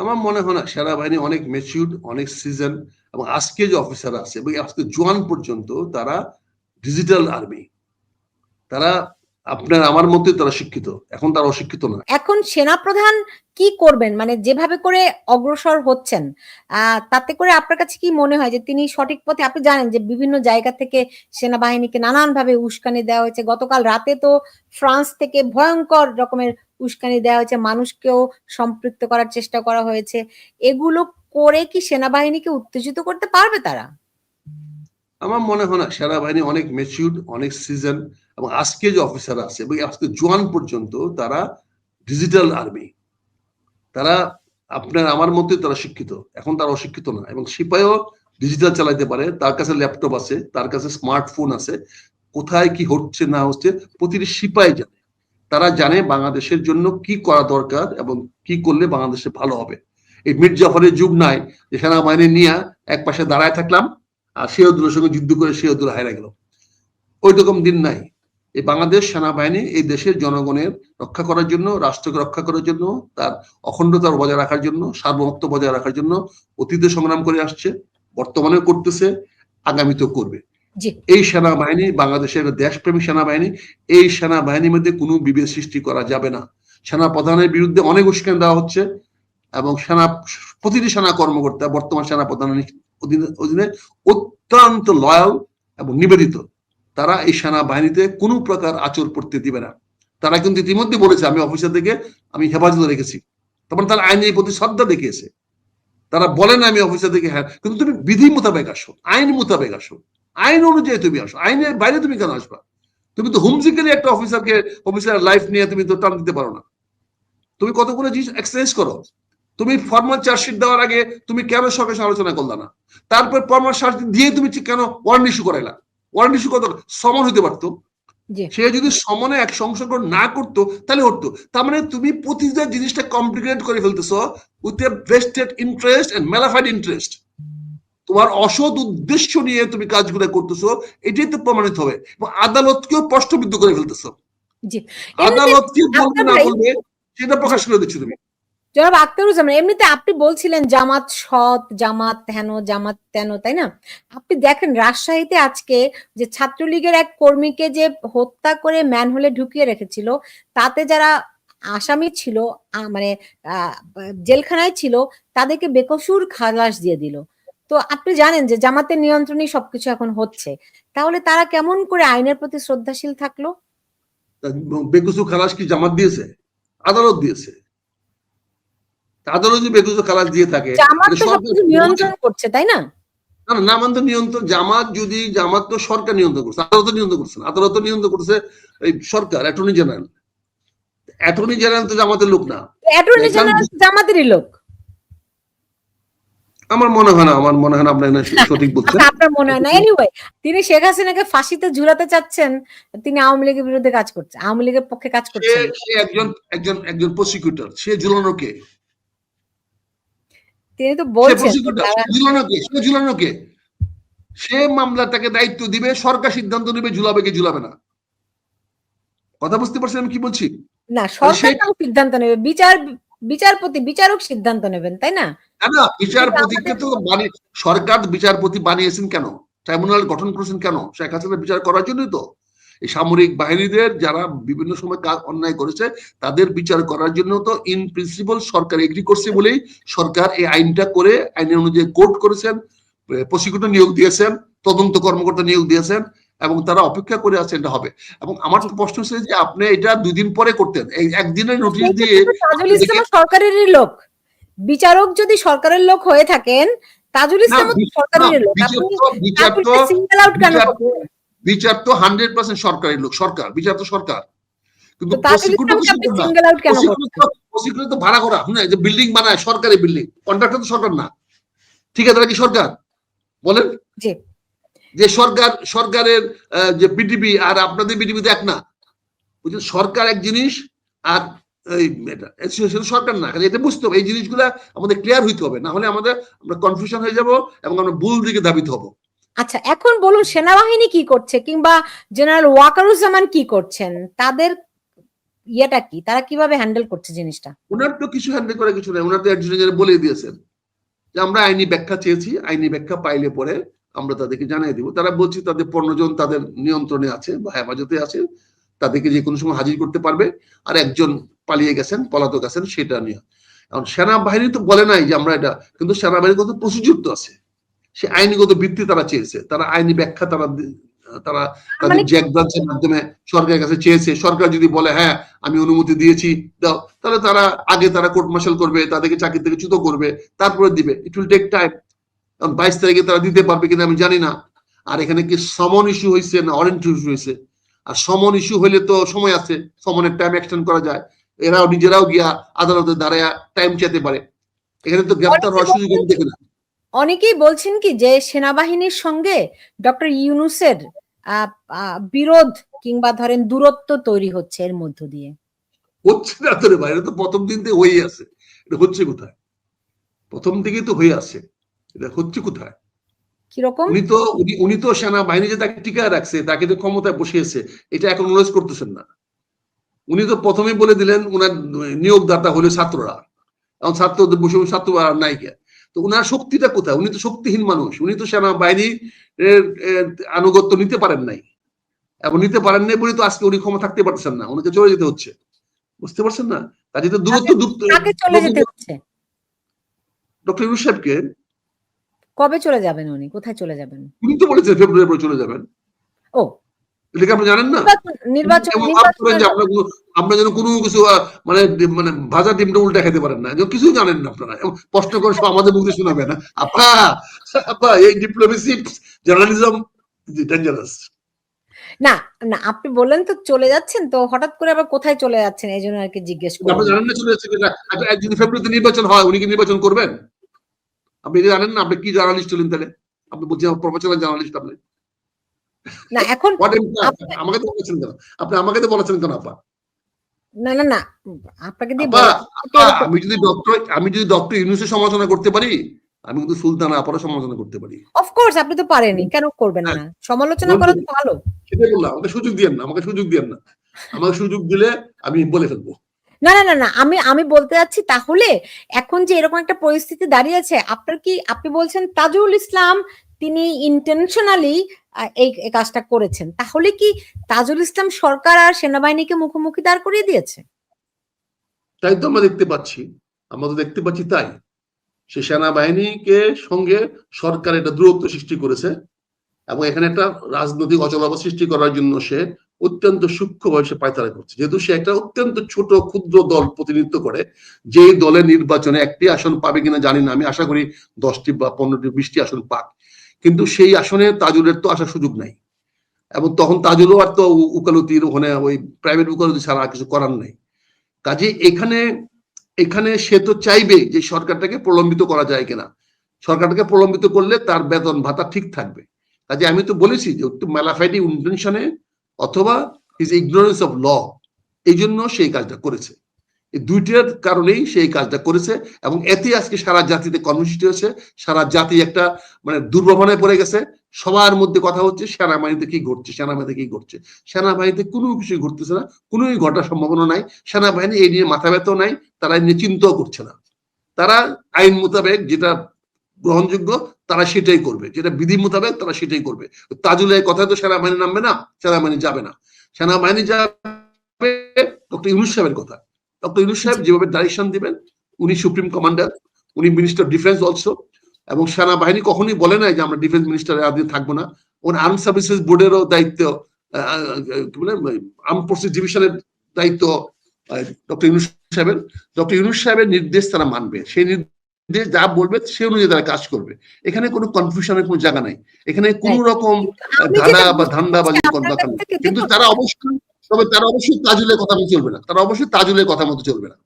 আমার মনে হয় না, সেনাবাহিনী অনেক ম্যাচিউর্ড অনেক সিজন এবং আজকে যে অফিসার আছে এবং আজকে জোয়ান পর্যন্ত তারা ডিজিটাল আর্মি তারা আপনার, আমার মতে তারা শিক্ষিত। এখন তারা অশিক্ষিত না। এখন সেনাপ্রধান কি করবেন? মানে যেভাবে করে অগ্রসর হচ্ছেন তাতে করে আপনার কাছে কি মনে হয় যে তিনি সঠিক পথে, আপনি জানেন যে বিভিন্ন জায়গা থেকে সেনাবাহিনীকে নানান ভাবে উস্কানি দেওয়া হয়েছে। গতকাল রাতে তো ফ্রান্স থেকে ভয়ঙ্কর রকমের উস্কানি দেওয়া হয়েছে, মানুষকেও সম্পৃক্ত করার চেষ্টা করা হয়েছে। এগুলো করে কি সেনাবাহিনীকে উত্তেজিত করতে পারবে তারা? আমার মনে হয় না, সেনাবাহিনী অনেক ম্যাচিউর্ড অনেক সিজন এবং আজকে যে অফিসার আছে এবং আজকে জোয়ান পর্যন্ত তারা ডিজিটাল আর্মি তারা আপনার আমার মতে তারা শিক্ষিত, এখন তারা অশিক্ষিত না এবং সিপাহীও ডিজিটাল চালাইতে পারে, তার কাছে ল্যাপটপ আছে, তার কাছে স্মার্টফোন আছে, কোথায় কি হচ্ছে না হচ্ছে প্রতিটি সিপাহী জানে। তারা জানে বাংলাদেশের জন্য কি করা দরকার এবং কি করলে বাংলাদেশে ভালো হবে। এই মির জাফরের যুগ নাই যে সেনাবাহিনী নিয়ে এক পাশে দাঁড়ায় থাকলাম আর সিরাজুলের সঙ্গে যুদ্ধ করে সিরাজুল হারা গেল। ওই রকম দিন নাই। এই বাংলাদেশ সেনাবাহিনী এই দেশের জনগণের রক্ষা করার জন্য, রাষ্ট্রকে রক্ষা করার জন্য, তার অখণ্ডতা বজায় রাখার জন্য, সার্বভৌমত্ব বজায় রাখার জন্য অতীতে সংগ্রাম করে আসছে বর্তমানে করতেছে, আগামীতেও করবে। এই সেনাবাহিনী, বাংলাদেশের দেশপ্রেমী সেনাবাহিনী, এই সেনাবাহিনীর মধ্যে কোনো বিভেদ সৃষ্টি করা যাবে না। সেনা প্রধানের বিরুদ্ধে অনেক উস্কানি দেওয়া হচ্ছে এবং সেনা, প্রতিটি সেনা কর্মকর্তা, বর্তমান সেনা প্রধানের অধীনে অত্যন্ত লয়াল এবং নিবেদিত। তারা এই সেনাবাহিনীতে কোনো প্রকার আচর পড়তে দিবে না। তারা কিন্তু ইতিমধ্যে বলেছে, আমি অফিসার থেকে আমি হেফাজতে রেখেছি। তখন তারা আইনের প্রতি শ্রদ্ধা দেখিয়েছে। তারা বলেন আমি অফিসার থেকে হ্যাঁ কিন্তু তুমি বিধি মোতাবেক আসো, আইন মোতাবেক আসো। আইন অনুযায়ী তুমি আসো। আইনের বাইরে তুমি কেন আসবা? তুমি তো হুমজিক্যালি একটা অফিসারকে অফিসার লাইফ নিয়ে তুমি তো টান দিতে পারো না। তুমি কতগুলো জিনিস এক্সচেঞ্জ করো? তুমি ফর্মাল চার্জশিট দেওয়ার আগে তুমি কেন সঙ্গে আলোচনা করলা না? তারপর ফর্মাল চার্জশিট দিয়ে তুমি কেন ওয়ারেন্ট ইস্যু করাইলা? ওয়ারেন্ট ইস্যু কত সমন হতে পারতো? সে যদি সমনে এক সংশোধন না করতো তাহলে হতো। তার মানে তুমি প্রতিটা জিনিসটা কমপ্লিকেট করে ফেলতেছো with a vested interest and malafide interest তোমার অসৎ উদ্দেশ্য নিয়ে তুমি কাজগুলো করতেছো এটাই তো প্রমাণিত হবে। এবং আদালতকেও প্রশ্নবিদ্ধ করে ফেলতেছো। আদালত কি বলবে না বলবে সেটা প্রকাশ করে দিচ্ছ তুমি। জনাব আক্তারুজ্জামান এমনিতে আপনি বলছিলেন জামাত সৎ জামাত হেন জামাত তেন তাই না? আপনি দেখেন রাজশাহীতে আজকে যে ছাত্রলীগের এক কর্মীকে যে হত্যা করে ম্যানহোলে ঢুকিয়ে রেখেছিল তাতে যারা আসামি ছিল মানে আহ, জেলখানায় ছিল তাদেরকে বেকসুর খালাস দিয়ে দিল। তো আপনি জানেন যে জামাতের নিয়ন্ত্রণেই সবকিছু এখন হচ্ছে তাহলে তারা কেমন করে আইনের প্রতি শ্রদ্ধাশীল থাকল বেকুসু খালাস কি জামাত দিয়েছে আদালত দিয়েছে আদালত যদি বেকুসু খালাস দিয়ে থাকে জামাত তো নিয়ন্ত্রণ করছে তাই না না না নামান্ত নিয়ন্ত্রণ জামাত যদি জামাত তো সরকার নিয়ন্ত্রণ করছে আদালত নিয়ন্ত্রণ করছে। আদালত নিয়ন্ত্রণ করছে এই সরকার অ্যাটর্নি জেনারেল অ্যাটর্নি জেনারেল তো জামাতের লোক না অ্যাটর্নি জেনারেল জামাতেরই লোক আমার মনে হয় না আমার মনে হয় না আপনার সঠিক বলছেন। আপনার মনে হয় না। এনিওয়ে তিনি শেখ হাসিনাকে ফাঁসিতে ঝুলাতে চাচ্ছেন তিনি আওয়ামী লীগের বিরুদ্ধে কাজ করছেন আওয়ামী লীগের পক্ষে কাজ সে করছেন। সে একজন একজন একজন প্রসিকিউটর সে ঝুলানো কে? তিনি তো বলছেন ঝুলানো কে? সে ঝুলানো কে? সে মামলাটাকে দায়িত্ব দিবে সরকার সিদ্ধান্ত নেবে ঝুলাবে কি ঝুলাবে না। কথা বুঝতে পারছেন আমি কি বলছি? না সরকার সিদ্ধান্ত নেবে বিচার বিচারপতি বিচারক সিদ্ধান্ত নেবেন তাই না? না বিচারপতিকে তো বানিয়ে সরকার বিচারপতি বানিয়েছেন কেন? ট্রাইব্যুনাল গঠন করেছেন কেন? শেখ হাসিনা বিচার করার জন্যই তো। এই সামরিক বাহিনীদের যারা বিভিন্ন সময় কাজ অন্যায় করেছে তাদের বিচার করার জন্য তো ইন প্রিন্সিপাল সরকার এগ্রি করছে বলেই সরকার এই আইনটা করে আইনের অনুযায়ী কোর্ট করেছেন প্রসিকিউটর নিয়োগ দিয়েছেন তদন্ত কর্মকর্তা নিয়োগ দিয়েছেন এবং তারা অপেক্ষা করে আছে এটা হবে। এবং আমার তো প্রশ্ন হচ্ছে যে আপনি এটা দুই দিন পরে করতেন। এই একদিনের নোটিশ দিয়ে সরকারেরই লোক। বিচারক যদি সরকারের লোক হয়ে থাকেন তাজুল ইসলাম সরকারের লোক। সিঙ্গেল আউট কেন বিচার- তো হান্ড্রেড পার্সেন্ট সরকারের লোক সরকার বিচার তো সরকার। কিন্তু prosecutor তো ভাড়া করা। যে বিল্ডিং বানায় সরকারি বিল্ডিং কন্ট্রাক্টর তো সরকার না। ঠিক আছে কি সরকার? বলেন। যে সরকার সরকারের যে বিডিবি আর আপনাদের বিডিবি তো এক না। সরকার এক জিনিস আর এই এটা সেটা সরকার না এটা বুঝতে হবে এই জিনিসগুলা আমাদের ক্লিয়ার হইতে হবে না হলে আমাদের আমরা কনফিউশন হয়ে যাব এবং আমরা ভুল দিকে ধাবিত হব। আচ্ছা এখন বলুন সেনাবাহিনী কি করছে কিংবা জেনারেল ওয়াকারুজ্জামান কি করছেন? তাদের ইয়েটা কি? তারা কীভাবে হ্যান্ডেল করছে জিনিসটা? ওনার তো কিছু হ্যান্ডেল করে কিছু নেই ওনার তো একজন বলে দিয়েছেন যে আমরা আইনি ব্যাখ্যা চেয়েছি আইনি ব্যাখ্যা পাইলে পরে আমরা তাদেরকে জানিয়ে দিব। তারা বলছি তাদের পনেরো জন তাদের নিয়ন্ত্রণে আছে বা হেফাজতে আছে তাদেরকে যে কোনো সময় হাজির করতে পারবে। আর একজন পালিয়ে গেছেন পলাতক আছেন সেটা নিয়ে। এখন সেনাবাহিনী তো বলে নাই যে আমরা এটা কিন্তু সেনাবাহিনীগত প্রসিডিউর তো আছে। সে আইনিগত ভিত্তি তারা চেয়েছে। তারা আইনি ব্যাখ্যা তারা তারা তাদের মানে- জ্যাক ব্রাঞ্চের মাধ্যমে সরকারের কাছে চেয়েছে। সরকার যদি বলে হ্যাঁ আমি অনুমতি দিয়েছি দাও। তাহলে তারা আগে তারা কোর্ট মার্শাল করবে তাদেরকে চাকরি থেকে চ্যুত করবে তারপরে দিবে। ইট উইল টেক টাইম কারণ বাইশ তারিখে তারা দিতে পারবে কিনা আমি জানি না। আর এখানে কি সমন ইস্যু হয়েছে না অরেন্ট ইস্যু হয়েছে আর সমন ইস্যু হইলে তো সময় আছে সমনের টাইম এক্সটেন্ড করা যায়। এরাও নিজেরাও গিয়া আদালতে দাঁড়ায় টাইম চাইতে পারে। এখানে তো গ্রেপ্তার হওয়ার সুযোগ দেখি না। অনেকেই বলছেন কি যে সেনাবাহিনীর সঙ্গে ডক্টর ইউনুসের বিরোধ কিংবা ধরেন দূরত্ব তৈরি হচ্ছে এর মধ্য দিয়ে। হচ্ছে না তো রে ভাই এটা তো প্রথম দিন থেকে হয়েই আছে। এটা হচ্ছে কোথায়? প্রথম থেকেই তো হয়ে আছে। এটা হচ্ছে কোথায়? কীরকম? উনি তো উনি তো সেনাবাহিনী যে তাকে টিকায় রাখছে তাকে যে ক্ষমতায় বসিয়েছে এটা এখন অনুরোধ করতেছেন না। উনি তো প্রথমেই বলে দিলেন উনার নিয়োগদাতা হলে ছাত্ররা। এখন ছাত্রদের বসে ছাত্র আর নায়িকা তো উনার শক্তিটা কোথায়? উনি তো শক্তিহীন মানুষ উনি তো সেনাবাহিনীর আনুগত্য নিতে পারেন নাই। এবং নিতে পারেন নাই বলে তো আজকে উনি ক্ষমতা থাকতে পারছেন না উনাকে চলে যেতে হচ্ছে। বুঝতে পারছেন না? কাজে তো দূরত্ব হচ্ছে? ডক্টর ইউনুস সাহেবকে কবে চলে যাবেন উনি? কোথায় চলে যাবেন? উনি তো বলেছেন ফেব্রুয়ারি চলে যাবেন। ও। আপনি জানেন না? নির্বাচন আপনার যেন কোনো কিছু মানে মানে ভাজা ডিমটা উল্টা খেতে পারেন না। কিছুই জানেন না আপনারা। প্রশ্ন করে সব আমাদের মুখে শোনাবে না। আপা আপা এই ডিপ্লোমেসি জার্নালিজম ডেঞ্জারাস না না আপনি বললেন তো চলে যাচ্ছেন তো হঠাৎ করে আবার কোথায় চলে যাচ্ছেন? এই জন্য আর কি জিজ্ঞেস আপনি জানেন না চলে যাচ্ছে কিনা? আচ্ছা, যদি ফেব্রুয়ারিতে নির্বাচন হয় উনি কি নির্বাচন করবেন? আপনি কি জানেন না? আপনি কি জার্নালিস্ট হলেন তাহলে? আপনি বলছেন প্রফেশনাল জার্নালিস্ট আপনি। না এখন? আমাকে তো বলেছেন কেন? আপনি আমাকে তো বলেছেন কেন আপা? না না না আপনাকে দিয়ে আমি যদি ডক্টর আমি যদি ডক্টর ইউনুসের সমালোচনা করতে পারি আমি কিন্তু সুলতানা আপারও সমালোচনা করতে পারি। অফকোর্স আপনি তো পারেনই কেন করবেন না? সমালোচনা করা তো ভালো। সেটাই বললাম আমাকে সুযোগ দিয়েন না আমাকে সুযোগ দিয়েন না। আমাকে সুযোগ দিলে আমি বলে ফেলব। না না না না, আমি আমি বলতে যাচ্ছি তাহলে এখন যে এরকম একটা পরিস্থিতি দাঁড়িয়েছে আপনার কি, আপনি বলছেন তাজুল ইসলাম, তিনি ইন্টেনশনালি এই কাজটা করেছেন। তাহলে কি তাজুল ইসলাম সরকার আর সেনাবাহিনীকে মুখোমুখি দাঁড় করিয়ে দিয়েছে? তাই তো আমরা দেখতে পাচ্ছি। আমরা তো দেখতে পাচ্ছি তাই। সে সেনাবাহিনীকে সঙ্গে সরকার একটা দূরত্ব সৃষ্টি করেছে। এবং এখানে একটা রাজনৈতিক অচলাবস্থা সৃষ্টি করার জন্য সে অত্যন্ত সূক্ষ্মভাবে সে পায়তারা করছে। যেহেতু সে একটা অত্যন্ত ছোট, ক্ষুদ্র দল প্রতিনিধিত্ব করে, যেই দলের নির্বাচনে একটি আসন পাবে কিনা জানি না। আমি আশা করি দশটি বা পনেরোটি, বিশটি আসন পাক। কিন্তু সেই আসনে তাজুলের তো আসার সুযোগ নাই। এবং তখন তাজুলও আর তো উকালতির ওখানে ওই প্রাইভেট উকালতি ছাড়া আর কিছু করার নাই। কাজে এখানে এখানে সে তো চাইবে যে সরকারটাকে প্রলম্বিত করা যায় কিনা। সরকারটাকে প্রলম্বিত করলে তার বেতন ভাতা ঠিক থাকবে। কাজে আমি তো বলেছি যে একটু মেলাফাইটি ইন্টেনশনে অথবা হিজ ইগনোরেন্স অফ ল এই জন্য সেই কাজটা করেছে। এই দুইটার কারণেই সেই কাজটা করেছে এবং এতে আজকে সারা জাতিতে কর্মসূচি হয়েছে, সারা জাতি একটা মানে দুর্ভাবনায় পড়ে গেছে। সবার মধ্যে কথা হচ্ছে, সেনাবাহিনীতে কি ঘটছে, সেনাবাহিনীতে কি ঘটছে। সেনাবাহিনীতে কোনো কিছু ঘটতেছে না, কোনোই ঘটার সম্ভাবনা নাই, সেনাবাহিনী এই নিয়ে মাথা ব্যথাও নাই, তারা নিয়ে চিন্তাও করছে না। তারা আইন মোতাবেক যেটা গ্রহণযোগ্য, তারা সেটাই করবে। যেটা বিধি মোতাবেক তারা সেটাই করবে। তাজুলের কথা তো সেনাবাহিনী নামবে না, সেনাবাহিনী যাবে না। সেনাবাহিনী যাবে ডক্টর ইউনুস সাহেবের কথা। ডক্টর ইউনুস সাহেব যেভাবে ডাইরেকশন দিবেন, উনি সুপ্রিম কমান্ডার উনি মিনিস্টার ডিফেন্স অলসো এবং সেনাবাহিনী কখনোই বলে নাই যে আমরা ডিফেন্স মিনিস্টারের আদি থাকব না। ওন আর্ম সার্ভিসেস বোর্ডেরও দায়িত্ব আর্ম ফোর্সেস ডিভিশনের দায়িত্ব ডক্টর ইউনুস সাহেবের। ডক্টর ইউনুস সাহেবের নির্দেশ তারা মানবে। সেই নির্দেশ যা বলবে সে অনুযায়ী তারা কাজ করবে। এখানে কোনো কনফিউশনের কোনো জায়গা নাই। এখানে কোনো রকম ধারা বা ধান্দাবাজি কিন্তু তারা অবশ্যই তবে তারা অবশ্যই তাজুলের কথা মতো চলবে না। তারা অবশ্যই তাজুলের কথা মতো চলবে না।